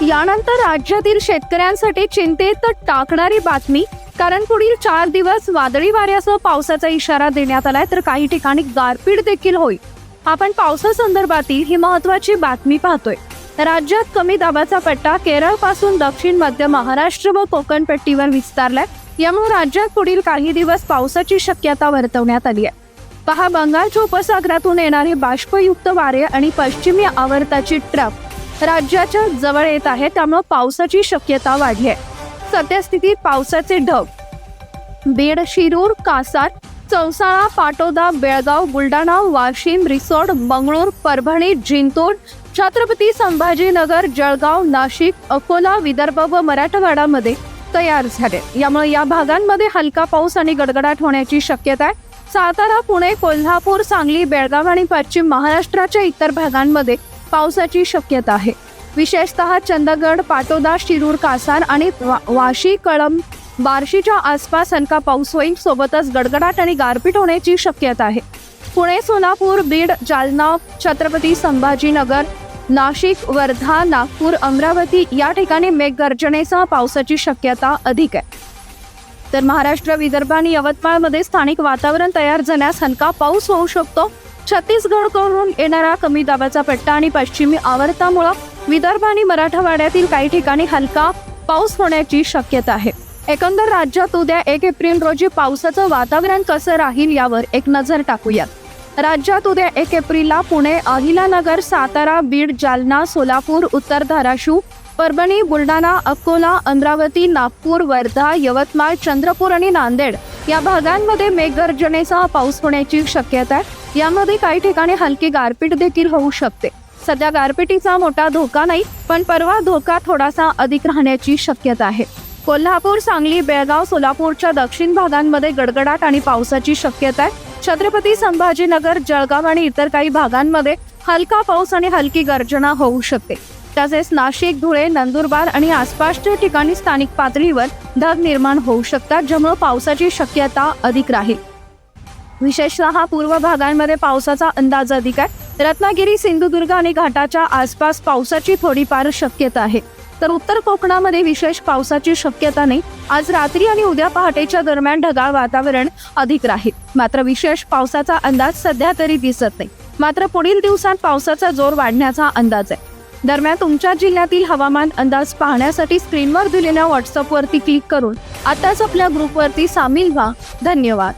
यानंतर राज्यातील शेतकऱ्यांसाठी चिंतेत टाकणारी बातमी कारण पुढील चार दिवस वादळी वाऱ्यासह पावसाचा इशारा देण्यात आलाय तर काही ठिकाणी गारपीट देखील होईल. आपण पावसासंदर्भातील ही महत्वाची बातमी पाहतोय. राज्यात कमी दाबाचा पट्टा केरळपासून दक्षिण मध्य महाराष्ट्र व कोकण पट्टीवर विस्तारलाय. यामुळे राज्यात पुढील काही दिवस पावसाची शक्यता वर्तवण्यात आली आहे. पहा बंगालच्या उपसागरातून येणारे बाष्पयुक्त वारे आणि पश्चिमी आवर्ताची ट्रप राज्याच्या जवळ येत आहे त्यामुळे पावसाची शक्यता वाढली आहे सद्यस्थितीत पावसाचे ढग. बीड शिरूर कासार चौसाळा पाटोदा बेळगाव बुलढाणा वाशिम रिसोड मंगळूर परभणी जिंतूर छत्रपती संभाजीनगर जळगाव नाशिक अकोला विदर्भ व मराठवाडामध्ये तयार झाले. यामुळे या भागांमध्ये हलका पाऊस आणि गडगडाट होण्याची शक्यता आहे. सातारा पुणे कोल्हापूर सांगली बेळगाव आणि पश्चिम महाराष्ट्राच्या इतर भागांमध्ये पावसाची शक्यता आहे. विशेषतः चंदगड पाटोदा शिरूर कासार आणि वा- वाशी कळम बार्शीच्या आसपास हलका पाऊस होईल सोबतच गडगडाट आणि गारपीट होण्याची शक्यता आहे. पुणे सोलापूर बीड जालना छत्रपती संभाजीनगर नाशिक वर्धा नागपूर अमरावती या ठिकाणी मेघगर्जनेसह पावसाची शक्यता अधिक आहे. तर महाराष्ट्र विदर्भ आणि यवतमाळमध्ये स्थानिक वातावरण तयार झाल्यास हलका पाऊस होऊ शकतो. छत्तीसगडकडून येणारा कमी दाबाचा पट्टा आणि पश्चिमी आवर्तामुळं विदर्भ आणि मराठवाड्यातील काही ठिकाणी हलका पाऊस होण्याची शक्यता आहे. एकंदर राज्यात उद्या एक एप्रिल रोजी पावसाचं वातावरण कसं राहील यावर एक नजर टाकूयात. राज्यात उद्या एक एप्रिलला पुणे अहिलानगर सातारा बीड जालना सोलापूर उत्तर धाराशिव परभणी बुलढाणा अकोला अमरावती नागपूर वर्धा यवतमाळ चंद्रपूर आणि नांदेड या भागांमध्ये मेघगर्जनेचा पाऊस होण्याची शक्यता आहे. यामध्ये काही ठिकाणी हलकी गारपीट देखील होऊ शकते. सध्या गारपिटीचा मोठा धोका नाही पण परवा धोका थोडासा अधिक राहण्याची शक्यता आहे. कोल्हापूर सांगली बेळगाव सोलापूरच्या दक्षिण भागांमध्ये गडगडाट आणि पावसाची शक्यता आहे. छत्रपती संभाजीनगर जळगाव आणि इतर काही भागांमध्ये हलका पाऊस आणि हलकी गर्जना होऊ शकते. तसेच नाशिक धुळे नंदुरबार आणि आसपासच्या ठिकाणी स्थानिक पातळीवर ढग निर्माण होऊ शकतात ज्यामुळे पावसाची शक्यता अधिक राहील. विशेषतः पूर्व भागांमध्ये पावसाचा अंदाज अधिक आहे. रत्नागिरी सिंधुदुर्ग आणि घाटाच्या आसपास पावसाची थोडीफार शक्यता आहे. तर उत्तर कोकणामध्ये विशेष पावसाची शक्यता नाही. आज रात्री आणि उद्या पहाटेच्या दरम्यान ढगाळ वातावरण अधिक राहील. मात्र विशेष पावसाचा अंदाज सध्या तरी दिसत नाही. मात्र पुढील दिवसात पावसाचा जोर वाढण्याचा अंदाज आहे. दरम्यान तुमच्या जिल्ह्यातील हवामान अंदाज पाहण्यासाठी स्क्रीनवर दिलेल्या व्हॉट्सअपवरती क्लिक करून आताच आपल्या ग्रुपवरती सामील व्हा. धन्यवाद.